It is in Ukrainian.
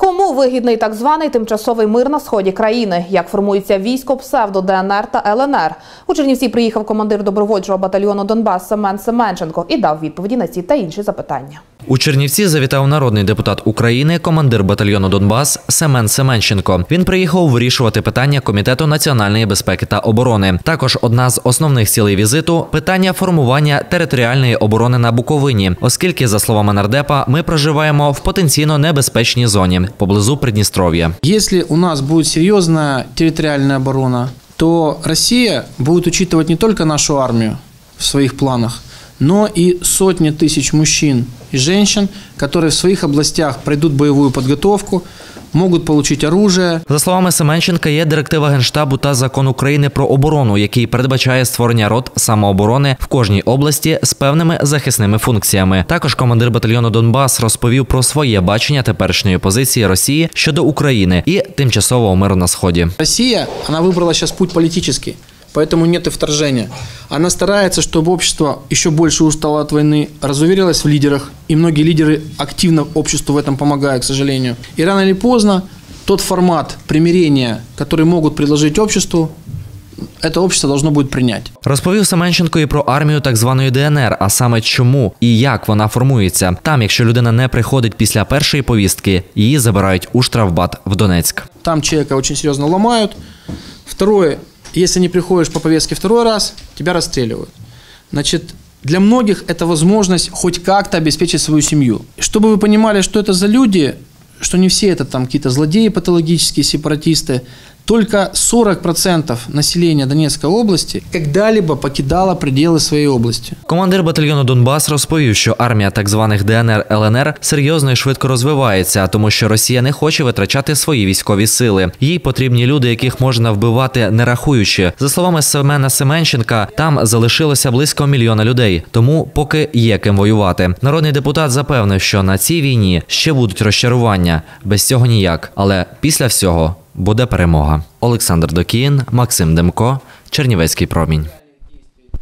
Кому вигідний так званий тимчасовий мир на сході країни? Як формується військо псевдо ДНР та ЛНР? У Чернівці приїхав командир добровольчого батальйону Донбас Семен Семенченко і дав відповіді на ці та інші запитання. У Чернівці завітав народний депутат України, командир батальйону Донбас Семен Семенченко. Він приїхав вирішувати питання комітету національної безпеки та оборони. Також одна з основних цілей візиту питання формування територіальної оборони на Буковині, оскільки, за словами нардепа, ми проживаємо в потенційно небезпечній зоні поблизу Придністров'я. Если у нас будет серьезная территориальная оборона, то Россия будет учитывать не только нашу армию в своих планах, но и сотни тысяч мужчин и женщин, которые в своих областях пройдут боевую подготовку, могут получить оружие, За словами Семенченка, є директива Генштабу та закон України про оборону, який передбачає створення рот самооборони в кожній області з певними захисними функціями. Також командир батальйону Донбас розповів про своє бачення теперішньої позиції Росії щодо України і тимчасового миру на сході. Россия, она выбрала сейчас путь политический, поэтому нет и вторжения. Она старается, чтобы общество еще больше устало от войны, разуверилось в лидерах, и многие лидеры активно обществу в этом помогают, к сожалению. И рано или поздно тот формат примирения, который могут предложить обществу, это общество должно будет принять. Розповів Семенченко і про армію так званої ДНР, а саме чому і як вона формується. Там, якщо людина не приходить після першої повістки, її забирають у штрафбат в Донецьк. Там человека очень серьезно ломают. Второе, если не приходишь по повестке второй раз, тебя расстреливают. Значит, для многих это возможность хоть как-то обеспечить свою семью. Чтобы вы понимали, что это за люди, что не все это там какие-то злодеи патологические, сепаратисты, только 40% населения Донецкой области когда-либо покидало пределы своей области. Командир батальйону Донбас розповів, що армія так званих ДНР ЛНР серйозно і швидко розвивається, тому що Росія не хоче витрачати свої військові сили. Їй потрібні люди, яких можна вбивати, не рахуючи. За словами Семена Семенченка, там залишилося близько мільйона людей, тому поки є ким воювати. Народний депутат запевнив, що на цій війні ще будуть розчарування. Без цього ніяк. Але після всього буде перемога. Олександр Докіїн, Максим Демко, Чернівецький промінь.